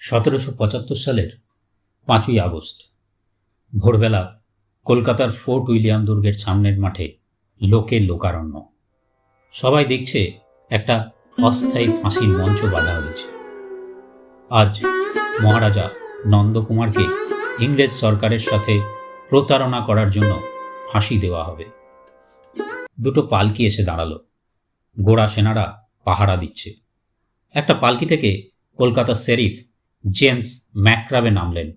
সতেরোশো পঁচাত্তর সালের পাঁচই আগস্ট। ভোরবেলা কলকাতার ফোর্ট উইলিয়াম দুর্গের সামনের মাঠে লোকে লোকারণ্য। সবাই দেখছে একটা অস্থায়ী ফাঁসির মঞ্চ বাঁধা হয়েছে। আজ মহারাজা নন্দকুমারকে ইংরেজ সরকারের সাথে প্রতারণা করার জন্য ফাঁসি দেওয়া হবে। দুটো পালকি এসে দাঁড়াল। গোড়া সেনারা পাহারা দিচ্ছে। একটা পালকি থেকে কলকাতার শেরিফ জেমস ম্যাক্রাবে নামলেন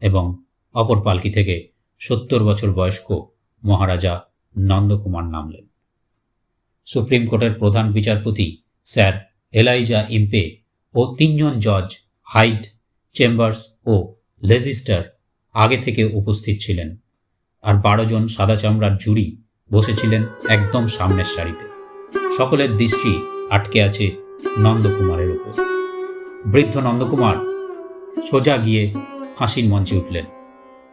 এবং অপর পালকি থেকে সত্তর বছর বয়স্ক মহারাজা নন্দকুমার নামলেন। সুপ্রিম কোর্টের প্রধান বিচারপতি স্যার এলাইজা ইম্পে ও তিনজন জজ হাইড চেম্বার্স ও লেজিস্টার আগে থেকে উপস্থিত ছিলেন আর বারো জন সাদা চামড়ার জুরি বসেছিলেন একদম সামনের সারিতে। সকলের দৃষ্টি আটকে আছে নন্দকুমারের উপর। বৃদ্ধ নন্দকুমার সোজা গিয়ে ফাঁসির মঞ্চে উঠলেন।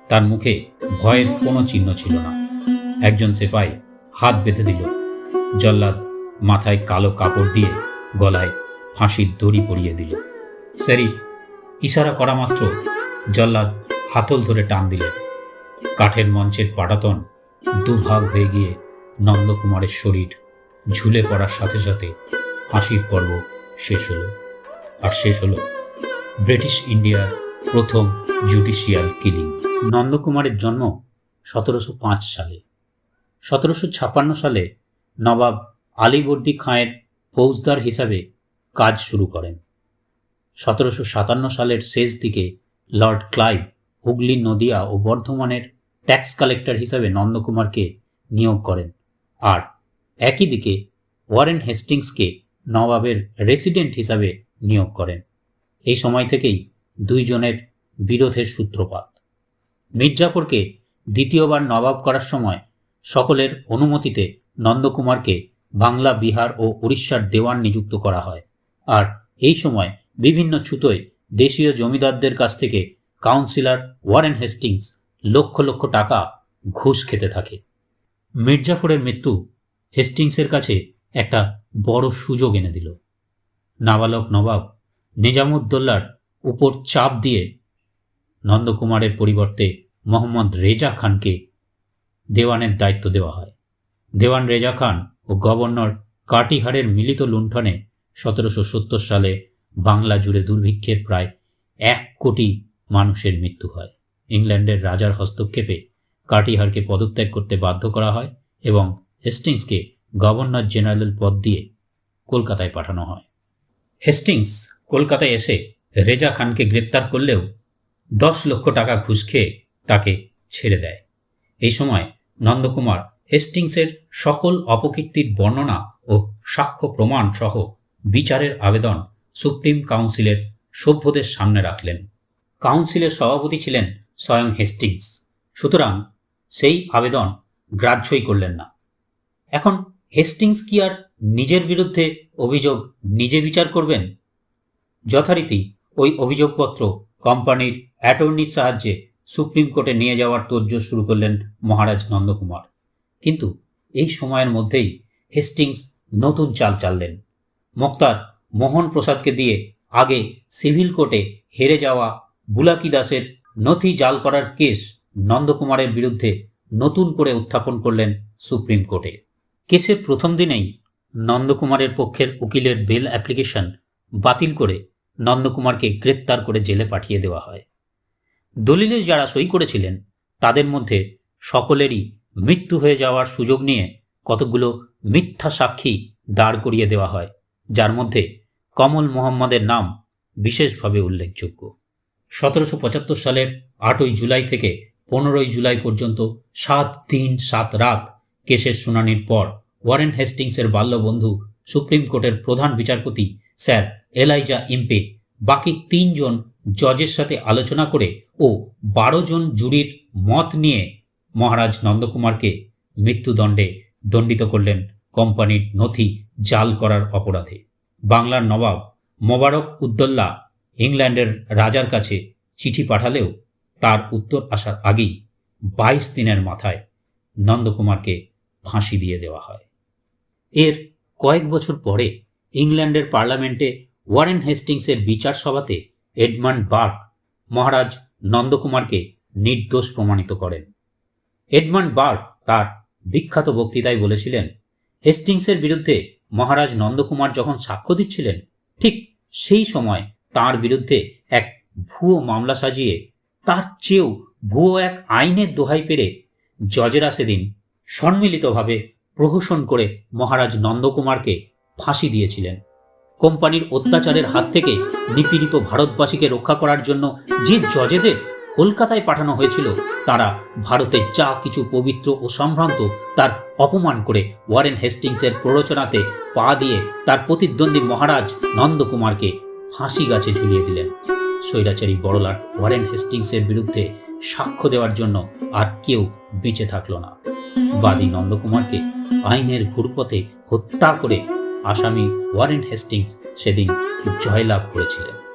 তার মুখে ভয়ের কোনো চিহ্ন ছিল না। একজন সেফাই হাত বেঁধে দিল। জল্লাদ মাথায় কালো কাপড় দিয়ে গলায় ফাঁসির দড়ি পরিয়ে দিল। সেরি, ইশারা করা মাত্র জল্লাদ হাতল ধরে টান দিলেন। কাঠের মঞ্চের পাটাতন দুভাগ হয়ে গিয়ে নন্দকুমারের শরীর ঝুলে পড়ার সাথে সাথে ফাঁসির পর্ব শেষ হলো। আর শেষ হলো ব্রিটিশ ইন্ডিয়ার প্রথম জুডিশিয়াল কিলিং। নন্দকুমারের জন্ম সতেরোশো পাঁচ সালে। সতেরোশো ছাপ্পান্ন সালে নবাব আলীবর্দী খাঁয়ের ফৌজদার হিসাবে কাজ শুরু করেন। সতেরোশো সাতান্ন সালের শেষ দিকে লর্ড ক্লাইভ হুগলি, নদিয়া ও বর্ধমানের ট্যাক্স কালেক্টর হিসাবে নন্দকুমারকে নিয়োগ করেন। আর একই দিকে ওয়ারেন হেস্টিংসকে নবাবের রেসিডেন্ট হিসাবে নিয়োগ করেন। এই সময় থেকেই দুইজনের বিরোধের সূত্রপাত। মির্জাপুরকে দ্বিতীয়বার নবাব করার সময় সকলের অনুমতিতে নন্দকুমারকে বাংলা, বিহার ও উড়িষ্যার দেওয়ান নিযুক্ত করা হয়। আর এই সময় বিভিন্ন ছুতোয় দেশীয় জমিদারদের কাছ থেকে councillor Warren Hastings lakh lakh টাকা ঘুষ খেতে থাকে। মির্জাফরের মৃত্যু হেস্টিংসের কাছে একটা বড় সুযোগ এনে দিল। নাবালক নবাব নিজামুদ্দৌলার উপর চাপ দিয়ে নন্দকুমারের পরিবর্তে মোহাম্মদ রেজা খানকে দেওয়ানের দায়িত্ব দেওয়া হয়। দেওয়ান রেজা খান ও গভর্নর কাটিহারের মিলিত লুণ্ঠনে সতেরোশো সত্তর সালে বাংলা জুড়ে দুর্ভিক্ষের প্রায় এক কোটি মানুষের মৃত্যু হয়। ইংল্যান্ডের রাজার হস্তক্ষেপে কাটিহারকে পদত্যাগ করতে বাধ্য করা হয় এবং হেস্টিংসকে গভর্নর জেনারেল পদ দিয়ে কলকাতায় পাঠানো হয়। হেস্টিংস কলকাতায় এসে রেজা খানকে গ্রেপ্তার করলেও দশ লক্ষ টাকা ঘুষ খেয়ে তাকে ছেড়ে দেয়। এই সময় নন্দকুমার হেস্টিংসের সকল অপকীর্তির বর্ণনা ও সাক্ষ্য প্রমাণ সহ বিচারের আবেদন সুপ্রিম কাউন্সিলের সভ্যদের সামনে রাখলেন। কাউন্সিলের সভাপতি ছিলেন স্বয়ং হেস্টিংস। সুতরাং সেই আবেদন গ্রাহ্যই করলেন না। এখন হেস্টিংস কি আর নিজের বিরুদ্ধে অভিযোগ নিজে বিচার করবেন? যথারীতি ওই অভিযোগপত্র কোম্পানির অ্যাটর্নির সাহায্যে সুপ্রিম কোর্টে নিয়ে যাওয়ার তোড়জোড় শুরু করলেন মহারাজ নন্দকুমার। কিন্তু এই সময়ের মধ্যেই হেস্টিংস নতুন চাল চাললেন। মোক্তার মোহন প্রসাদকে দিয়ে আগে সিভিল কোর্টে হেরে যাওয়া বুলাকি দাসের নথি জাল করার কেস নন্দকুমারের বিরুদ্ধে নতুন করে উত্থাপন করলেন সুপ্রিম কোর্টে। কেসের প্রথম দিনেই নন্দকুমারের পক্ষের উকিলের বেল অ্যাপ্লিকেশন বাতিল করে নন্দকুমারকে গ্রেপ্তার করে জেলে পাঠিয়ে দেওয়া হয়। দলিলে যারা সই করেছিলেন, তাদের মধ্যে সকলেরই মৃত্যু হয়ে যাওয়ার সুযোগ নিয়ে কতগুলো মিথ্যা সাক্ষী দাঁড় করিয়ে দেওয়া হয়, যার মধ্যে কমল মোহাম্মদের নাম বিশেষভাবে উল্লেখযোগ্য। সতেরোশো পঁচাত্তর সালের আটই জুলাই থেকে পনেরোই জুলাই পর্যন্ত সাত দিন সাত রাত কেসের শুনানির পর ওয়ারেন হেস্টিংসের বাল্যবন্ধু সুপ্রিম কোর্টের প্রধান বিচারপতি স্যার এলাইজা ইম্পে। বাকি তিনজন জজের সাথে আলোচনা করে ও বারো জন জুরির মত নিয়ে মহারাজ নন্দকুমারকে মৃত্যুদণ্ডে দণ্ডিত করলেন কোম্পানির নথি জাল করার অপরাধে। বাংলার নবাব মোবারক উদ্দোল্লা ইংল্যান্ডের রাজার কাছে চিঠি পাঠালেও তার উত্তর আসার আগেই বাইশ দিনের মাথায় নন্দকুমারকে ফাঁসি দিয়ে দেওয়া হয়। এর কয়েক বছর পরে ইংল্যান্ডের পার্লামেন্টে ওয়ারেন হেস্টিংসের বিচার সভাতে এডমান্ড বার্ক মহারাজ নন্দকুমারকে নির্দোষ প্রমাণিত করেন। এডমান্ড বার্ক তার বিখ্যাত বক্তৃতায় বলেছিলেন, হেস্টিংসের বিরুদ্ধে মহারাজ নন্দকুমার যখন সাক্ষ্য দিচ্ছিলেন, ঠিক সেই সময় তার বিরুদ্ধে এক ভুয়ো মামলা সাজিয়ে, তার চেয়েও ভুয়ো এক আইনের দোহাই পেরে জজেরা সেদিন সম্মিলিতভাবে প্রহসন করে মহারাজ নন্দকুমারকে ফাঁসি দিয়েছিলেন। কোম্পানির অত্যাচারের হাত থেকে নিপীড়িত ভারতবাসীকে রক্ষা করার জন্য যে জজেদের কলকাতায় পাঠানো হয়েছিল, তারা ভারতের যা কিছু পবিত্র ও সম্ভ্রান্ত তার অপমান করে ওয়ারেন হেস্টিংসের প্ররোচনাতে পা দিয়ে তার প্রতিদ্বন্দ্বী মহারাজ নন্দকুমারকে ফাঁসি গাছে ঝুলিয়ে দিলেন। স্বৈরাচারী বড়লাট ওয়ারেন হেস্টিংসের বিরুদ্ধে সাক্ষ্য দেওয়ার জন্য আর কেউ বেঁচে থাকল না। বাদী নন্দকুমারকে আইনের ঘুরপথে হত্যা করে আসামি ওয়ারেন হেস্টিংস সেদিন জয়লাভ করেছিলেন।